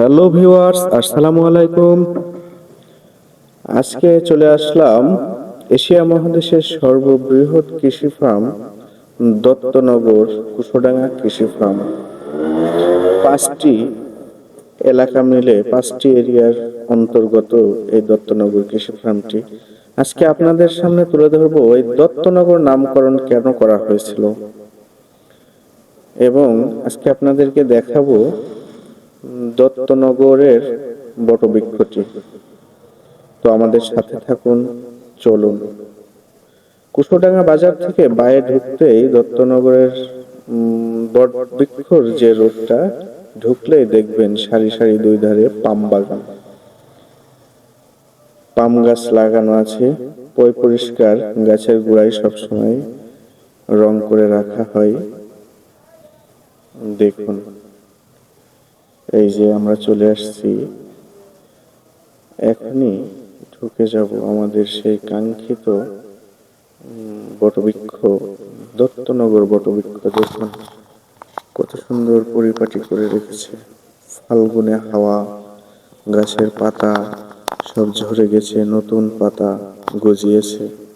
Hello viewers, আসসালামু আলাইকুম। আজকে চলে আসলাম এশিয়া মহাদেশের সর্ববৃহৎ কৃষি ফার্ম, দত্তনগর, কুশোডাঙ্গা কৃষি ফার্ম। পাঁচটি এলাকা মিলে পাঁচটি এরিয়ার অন্তর্গত এই দত্তনগর কৃষি ফার্মটি। আজকে আপনাদের সামনে তুলে ধরবো এই দত্তনগর নামকরণ কেন করা হয়েছিল। এবং আজকে আপনাদেরকে দেখাবো দত্তনগরের বটবৃক্ষটি। তো আমাদের সাথে থাকুন, চলুন। কুশোডাঙ্গা বাজার থেকে বাইরে ঢুকতেই দত্তনগরের বটবৃক্ষর যে রোডটা ঢুকলেই দেখবেন সারি সারি দুই ধারে পাম বাগান। পাম গাছ লাগানো আছে পয় পরিষ্কার, গাছের গোড়ায় সবসময় রং করে রাখা হয়। দেখুন। এই যে আমরা চলে আসছি। এখনই ঢুকে যাব আমাদের সেই কাঙ্ক্ষিত বটবৃক্ষ, দত্তনগর বটবৃক্ষ। দেখুন, কত সুন্দর পরিপাটি করে রেখেছে। ফাল্গুনে হাওয়া, গাছের পাতা সব ঝরে গেছে, নতুন পাতা গজিয়েছে।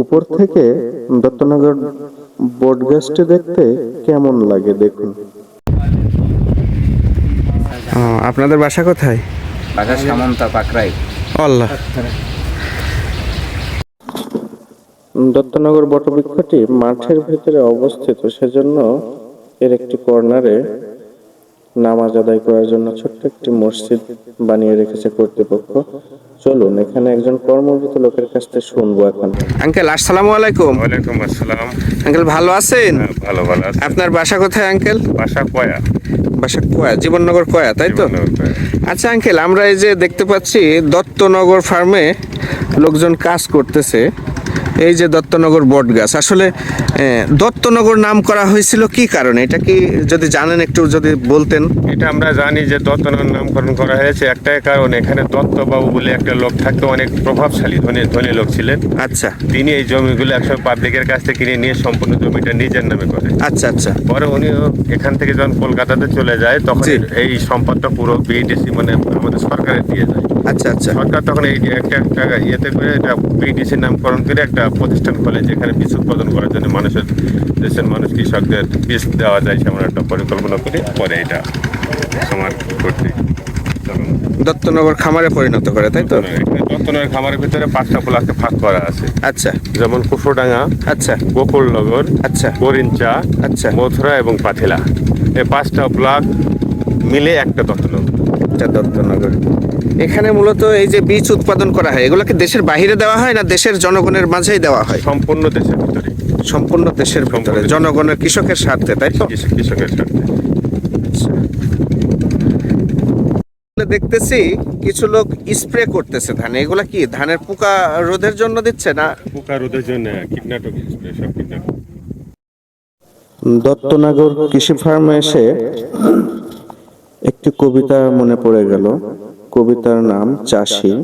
উপর থেকে দত্তনগর বট গাছটি দেখতে কেমন লাগে দেখুন? আপনাদের বাসা কোথায়? বাঘা সামন্তা পাকরাই। আল্লাহ। দত্তনগর বটবৃক্ষটি মাঠের ভিতরে অবস্থিত সেজন্য এর একটি কর্নারে নামাজ আদায় করার জন্য ছোট্ট একটি মসজিদ বানিয়ে রেখেছে কর্তৃপক্ষ। চলুন এখানে একজন কর্মরত লোকের কাছ থেকে শুনব এখন। আঙ্কেল আসসালামু আলাইকুম। ওয়ালাইকুম আসসালাম। আঙ্কেল ভালো আছেন? হ্যাঁ, ভালো ভালো আছি। আপনার বাসা কোথায় আঙ্কেল? বাসা কয়া। বাসা কোয়া জীবননগর কয়া তাই তো? আচ্ছা আঙ্কেল আমরা এই যে দেখতে পাচ্ছি দত্তনগর ফার্মে লোকজন কাজ করতেছে। এই যে দত্তনগর বট গাছ আসলে দত্তনগর নাম করা হয়েছিল কি কারণে? এটা কি যদি জানেন একটু যদি বলতেন। এটা আমরা জানি যে দত্তনগর নামকরণ করা হয়েছে একটাই কারণ এখানে দত্তবাবু বলে একটা লোক থাকতো অনেক প্রভাবশালী ধনী ধনী লোক ছিলেন। আচ্ছা। তিনি এই জমিগুলো একশো পাবলিকের কাছ থেকে কিনে নিয়ে সম্পূর্ণ জমিটা নিজের নামে করে। আচ্ছা আচ্ছা। পরে উনি এখান থেকে যখন কলকাতাতে চলে যায় তখন এই সম্পদটা পুরো বিডিসি মানে আমাদের সরকারের দিয়ে যায়। আচ্ছা আচ্ছা। সরকার তখন এই একটা একটা ইয়েতে করে এটা বিডিসি নামকরণ করে একটা প্রতিষ্ঠান খোলে যেখানে বীজ উৎপাদন করার জন্য মানুষের দেশের মানুষ কৃষকদের বীজ দেওয়া যায় সেমন একটা পরিকল্পনা করে পরে এটা সমার করতে দত্তনগর খামারে পরিণত করে তাই তো? দত্তনগর খামারের ভিতরে পাঁচটা ব্লকে ভাগ করা আছে। আচ্ছা। যেমন কুশোডাঙ্গা আচ্ছা। গোকুলনগর আচ্ছা। করিঞ্চা আচ্ছা। মথুরা এবং পাথিলা এই পাঁচটা ব্লক মিলে একটা দত্তনগর। আচ্ছা দত্তনগর। এখানে মূলত এই যে বীজ উৎপাদন করা হয় এগুলোকে দেশের বাইরে দেওয়া হয় না দেশের জনগণের মাঝেই দেওয়া হয়? সম্পূর্ণ দেশের ভিতরে। সম্পূর্ণ দেশের ভিতরে জনগণের কৃষকের স্বার্থে তাই তো? কৃষক- কৃষকের স্বার্থে। দেখতেছি কিছু লোক স্প্রে করতেছে ধানে এগুলা কি ধানের পোকা রোধের জন্য দিচ্ছে না? পোকা রোধের জন্য কীটনাশক স্প্রে সব কীটনাশক। দত্তনগর কৃষি ফার্মে এসে একটি কবিতা মনে পড়ে গেল। কবিতার নাম চাষি।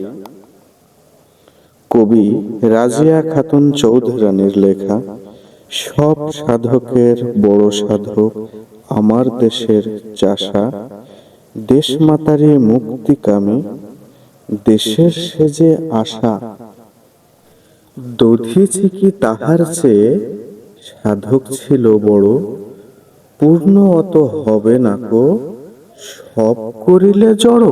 কবি রাজিয়া খাতুন চৌধুরানীর লেখা, সব সাধকের বড় সাধক আমার দেশের চাষা। দেশমাতারি মুক্তিকামী দেশের সেজে আশা। দধিছি কি তাহার চেয়ে সাধক ছিল বড়? পূর্ণ অত হবে না কো? সব করিলে জড়।